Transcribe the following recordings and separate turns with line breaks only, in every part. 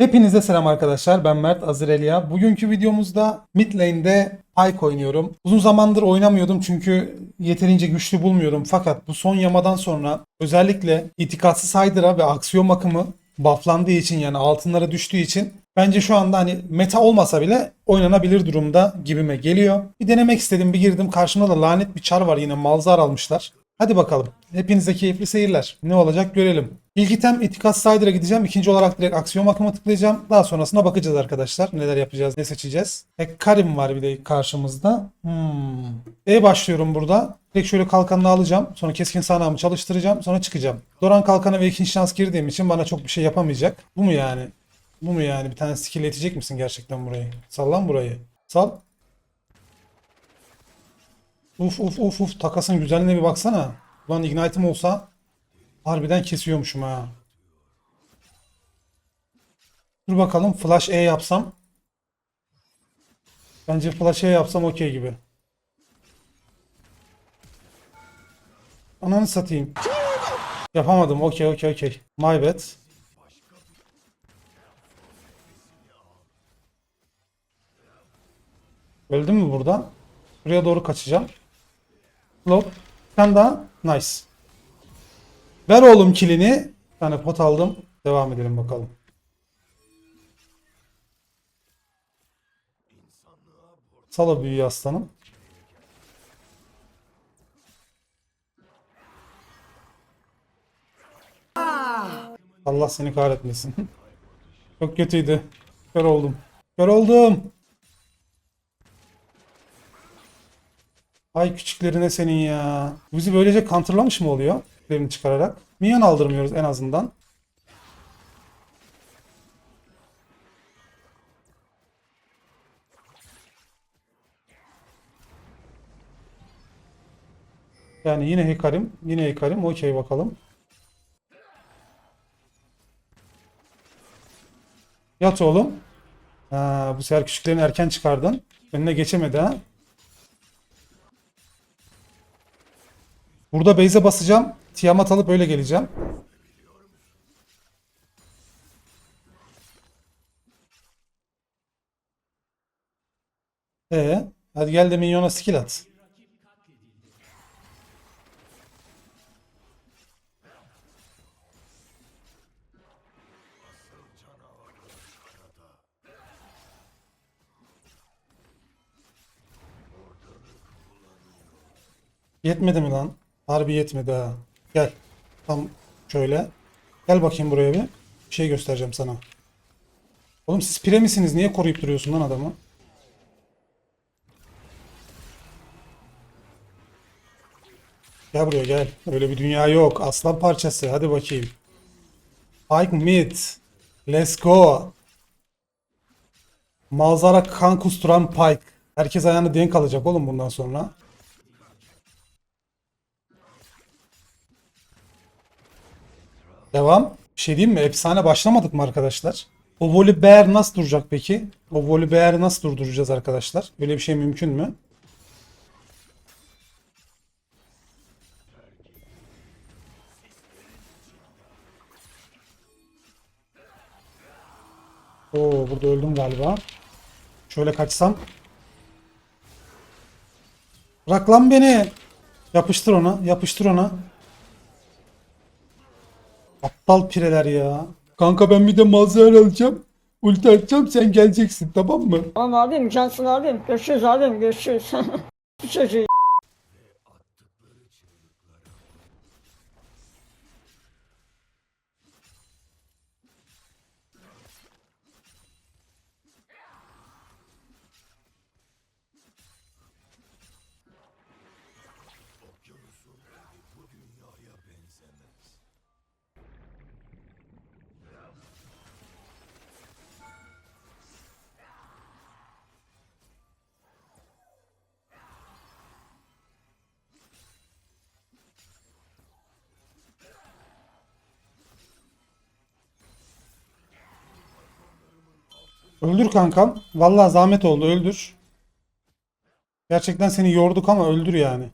Hepinize selam arkadaşlar. Ben Mert Azireliya. Bugünkü videomuzda mid lane'de Pyke oynuyorum. Uzun zamandır oynamıyordum çünkü yeterince güçlü bulmuyordum. Fakat bu son yamadan sonra özellikle itikatsız Hydra'ya ve aksiyon akımı bufflandığı için yani altınlara düştüğü için bence şu anda hani meta olmasa bile oynanabilir durumda gibime geliyor. Bir denemek istedim. Bir girdim. Karşımda da lanet bir çar var yine. Malzar almışlar. Hadi bakalım. Hepinize keyifli seyirler. Ne olacak görelim. İlk item itikat Sider'a gideceğim. İkinci olarak direkt aksiyon akıma tıklayacağım. Daha sonrasında bakacağız arkadaşlar. Neler yapacağız, ne seçeceğiz. E, Karim var bir de karşımızda. Hmm. E başlıyorum burada. Direkt şöyle kalkanını alacağım. Sonra keskin sahnamı çalıştıracağım. Sonra çıkacağım. Doran kalkanı ve ikinci şans girdiğim için bana çok bir şey yapamayacak. Bu mu yani? Bu mu yani? Bir tane skill misin gerçekten burayı? Sallan burayı. Sal. Uf uf uf uf takasın güzelliğine bir baksana. Ulan ignite'im olsa harbiden kesiyormuşum ha. Dur bakalım flash E yapsam. Bence flash E yapsam okey gibi. Ananı satayım. Yapamadım. Okey okey okey. My bad. Öldüm mü burada? Buraya doğru kaçacağım. Lop. Bir daha. Nice. Ver oğlum kilini. Bir pot aldım. Devam edelim bakalım. Sala büyüğü aslanım. Allah seni kahretmesin. Çok kötüydü. Kör oldum. Kör oldum. Ay küçüklerine senin ya. Bizi böylece counterlamış mı oluyor? Lerini çıkararak. Minyon aldırmıyoruz en azından. Yani yine Hekarim. Yine Hekarim. Okey bakalım. Yat oğlum. Ha, bu sefer küçüklerini erken çıkardın. Önüne geçemedi ha. Burada base'e basacağım. Tiamat alıp öyle geleceğim. Ee, hadi gel de minyona skill at. Yetmedi mi lan? Harbi yetmedi ha. Gel. Tam şöyle. Gel bakayım buraya bir. Bir şey göstereceğim sana. Oğlum siz pire misiniz? Niye koruyup duruyorsun lan adamı? Gel buraya gel. Öyle bir dünya yok. Aslan parçası. Hadi bakayım. Pike mid. Let's go. Malzara kan kusturan Pike. Herkes ayağını denk alacak oğlum bundan sonra. Devam. Bir şey diyeyim mi? Efsane başlamadık mı arkadaşlar? O Volibear nasıl duracak peki? O Volibear'ı nasıl durduracağız arkadaşlar? Böyle bir şey mümkün mü? Oo burada öldüm galiba. Şöyle kaçsam. Bırak lan beni. Yapıştır ona. Yapıştır ona. Aptal pireler ya. Kanka ben bir de malzeme alacağım. Ulti atacağım sen geleceksin tamam mı?
Tamam abim cansın abim. Görüşürüz abim görüşürüz. Bu çocuğu
Öldür kankam. Vallahi zahmet oldu öldür. Gerçekten seni yorduk ama öldür yani.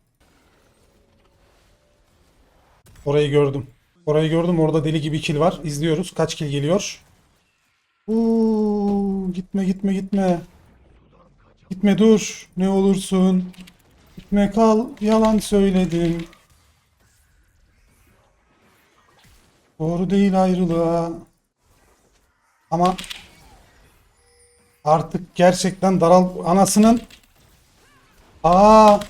Orayı gördüm. Orayı gördüm. Orada deli gibi kill var. İzliyoruz. Kaç kill geliyor? Oo, Gitme gitme gitme. Gitme dur. Ne olursun. Gitme kal. Yalan söyledim. Doğru değil ayrılığa. Ama artık gerçekten daral anasının Aa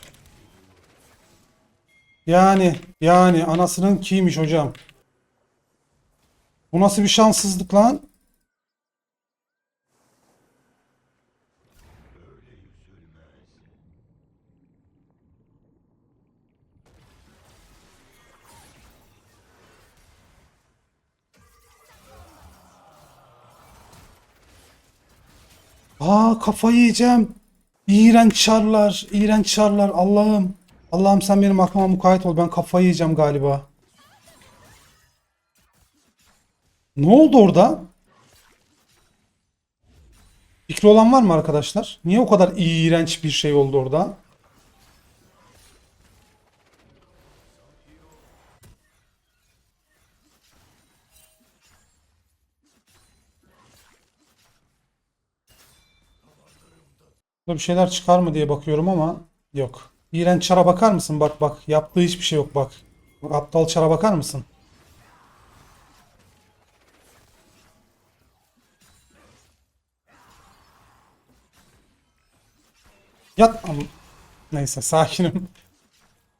yani yani anasının kiymiş hocam. Bu nasıl bir şanssızlık lan? Aa kafayı yiyeceğim. İğrenç çarlar, iğrenç çarlar. Allah'ım. Allah'ım sen benim aklıma mukayyet ol. Ben kafayı yiyeceğim galiba. Ne oldu orada? Fikri olan var mı arkadaşlar? Niye o kadar iğrenç bir şey oldu orada? Burada bir şeyler çıkar mı diye bakıyorum ama yok. İğrenç çara bakar mısın? Bak bak. Yaptığı hiçbir şey yok bak. Aptal çara bakar mısın? Yat. Neyse sakinim.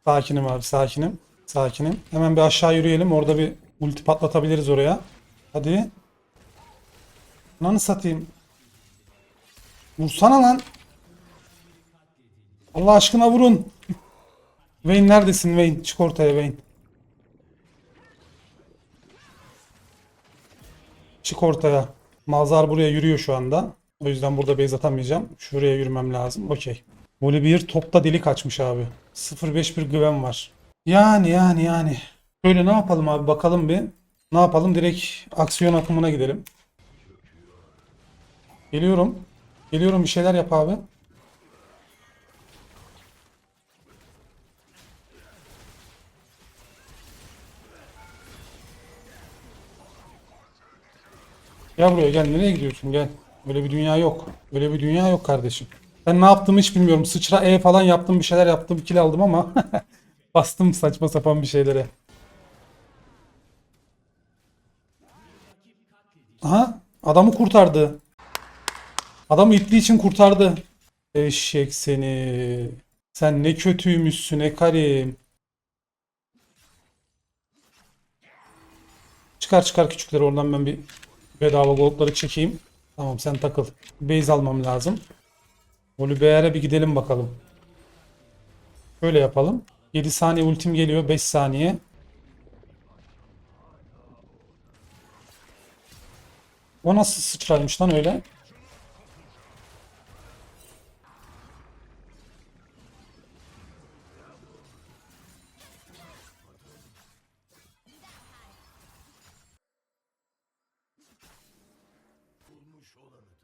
Sakinim abi sakinim. Sakinim. Hemen bir aşağı yürüyelim. Orada bir ulti patlatabiliriz oraya. Hadi. Nanı satayım. Vursana lan. Allah aşkına vurun. Vayne neredesin Vayne? Çık ortaya Vayne. Çık ortaya. Mazhar buraya yürüyor şu anda. O yüzden burada base atamayacağım. Şuraya yürümem lazım. Okey. Volibear topta delik açmış abi. 0-5 bir güven var. Yani yani yani. Böyle ne yapalım abi bakalım bir. Ne yapalım? Direkt aksiyon akımına gidelim. Geliyorum. Geliyorum bir şeyler yap abi. Gel buraya gel. Nereye gidiyorsun? Gel. Böyle bir dünya yok. Böyle bir dünya yok kardeşim. Ben ne yaptığımı hiç bilmiyorum. Sıçra E falan yaptım. Bir şeyler yaptım. Kill aldım ama bastım saçma sapan bir şeylere. Aha. Adamı kurtardı. Adamı ittiği için kurtardı. Eşek seni. Sen ne kötüymüşsün Ekarim. Çıkar çıkar küçükleri oradan ben bir bedava goldları çekeyim. Tamam sen takıl. Base almam lazım. Volibear'e bir gidelim bakalım. Şöyle yapalım. 7 saniye ultim geliyor. 5 saniye. O nasıl sıçraymış lan öyle? kurtulmuş olanıdır.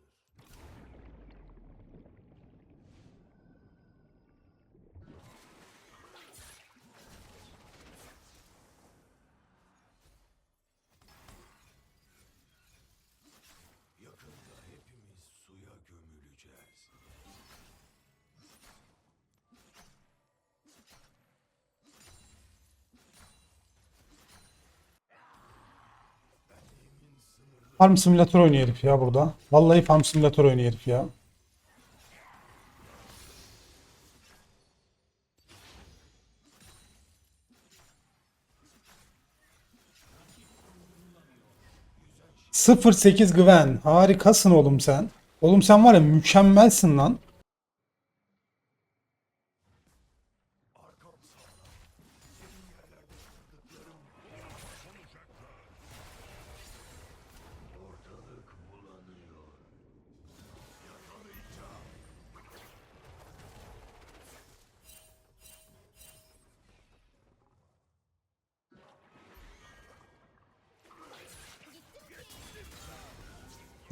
Farm simülatör herif ya burada. Vallahi farm simülatör herif ya. Sıfır sekiz güven. Harikasın oğlum sen. Oğlum sen var ya mükemmelsin lan.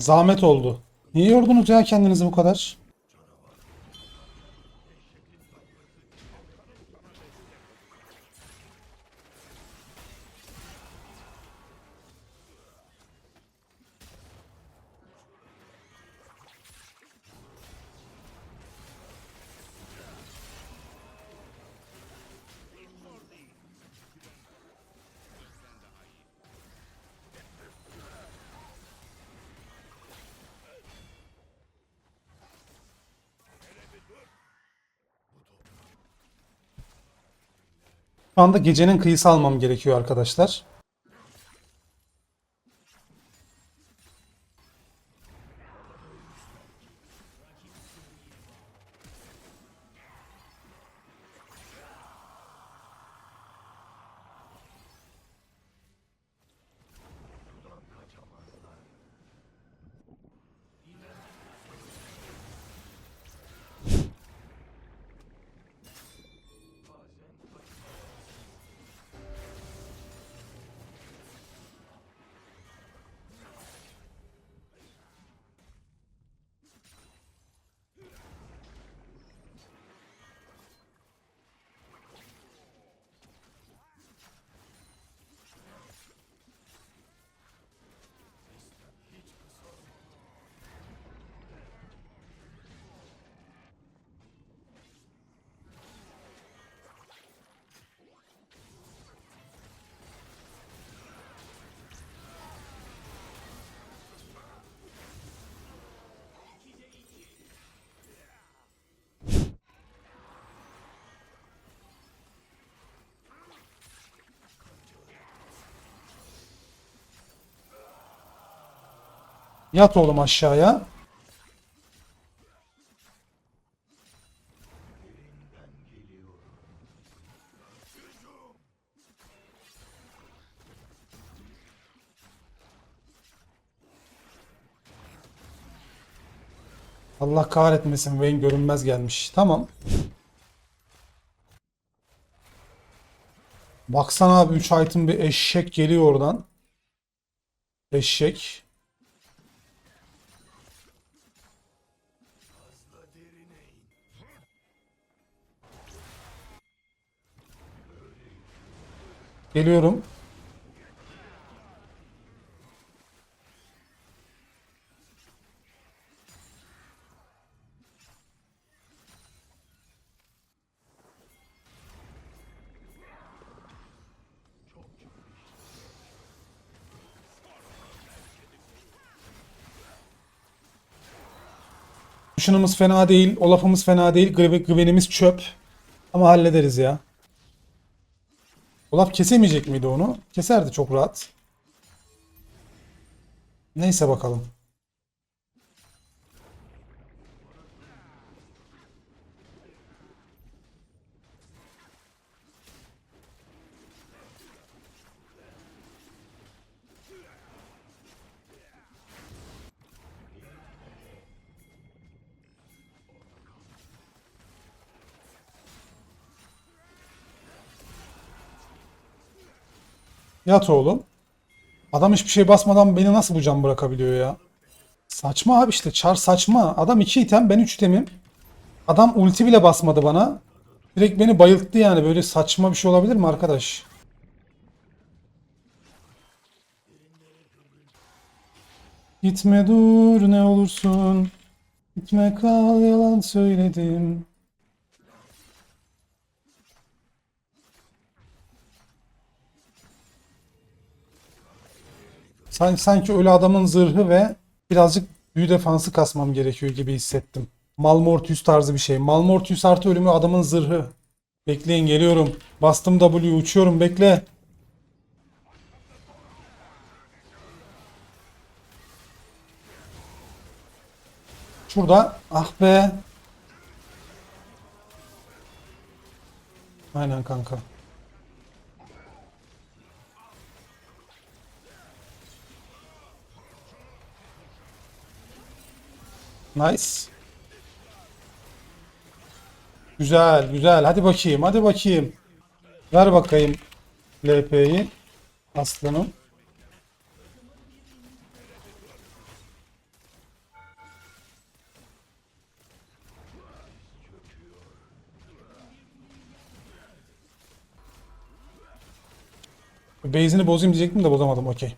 Zahmet oldu. Niye yordunuz ya kendinizi bu kadar? Şu anda gecenin kıyısı almam gerekiyor arkadaşlar. Yat oğlum aşağıya. Allah kahretmesin Vayne görünmez gelmiş. Tamam. Baksana abi 3 item bir eşek geliyor oradan. Eşek. Geliyorum. Düşünümüz fena değil, Olaf'ımız fena değil, Gwen'imiz çöp. Ama hallederiz ya. Olaf kesemeyecek miydi onu? Keserdi çok rahat. Neyse bakalım. Yat oğlum. Adam hiçbir şey basmadan beni nasıl bu can bırakabiliyor ya? Saçma abi işte. Çar saçma. Adam 2 item ben 3 itemim. Adam ulti bile basmadı bana. Direkt beni bayılttı yani. Böyle saçma bir şey olabilir mi arkadaş? Gitme dur ne olursun. Gitme kal yalan söyledim. Sanki, sanki öyle adamın zırhı ve birazcık büyü defansı kasmam gerekiyor gibi hissettim. Malmortius tarzı bir şey. Malmortius artı ölümü adamın zırhı. Bekleyin geliyorum. Bastım W uçuyorum bekle. Şurada. Ah be. Aynen kanka. Nice. Güzel, güzel. Hadi bakayım, hadi bakayım. Ver bakayım LP'yi. Aslanım. Base'ini bozayım diyecektim de bozamadım. Okey.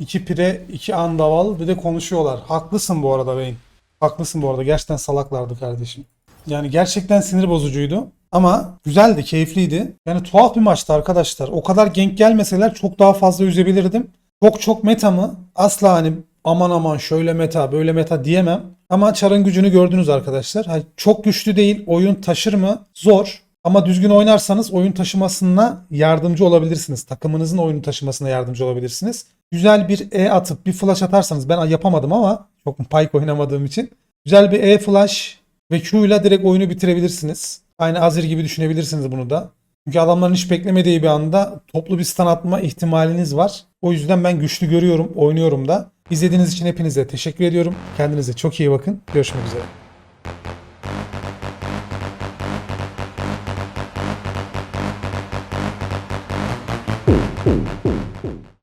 İki pire, iki andaval bir de konuşuyorlar. Haklısın bu arada Vayne. Haklısın bu arada. Gerçekten salaklardı kardeşim. Yani gerçekten sinir bozucuydu. Ama güzeldi, keyifliydi. Yani tuhaf bir maçtı arkadaşlar. O kadar gank gelmeseler çok daha fazla üzebilirdim. Çok çok meta mı? Asla hani aman aman şöyle meta, böyle meta diyemem. Ama Char'ın gücünü gördünüz arkadaşlar. Ha, çok güçlü değil. Oyun taşır mı? Zor. Ama düzgün oynarsanız oyun taşımasına yardımcı olabilirsiniz. Takımınızın oyunu taşımasına yardımcı olabilirsiniz. Güzel bir E atıp bir flash atarsanız ben yapamadım ama çok pike oynamadığım için. Güzel bir E flash ve Q ile direkt oyunu bitirebilirsiniz. Aynı Azir gibi düşünebilirsiniz bunu da. Çünkü adamların hiç beklemediği bir anda toplu bir stun atma ihtimaliniz var. O yüzden ben güçlü görüyorum, oynuyorum da. İzlediğiniz için hepinize teşekkür ediyorum. Kendinize çok iyi bakın. Görüşmek üzere.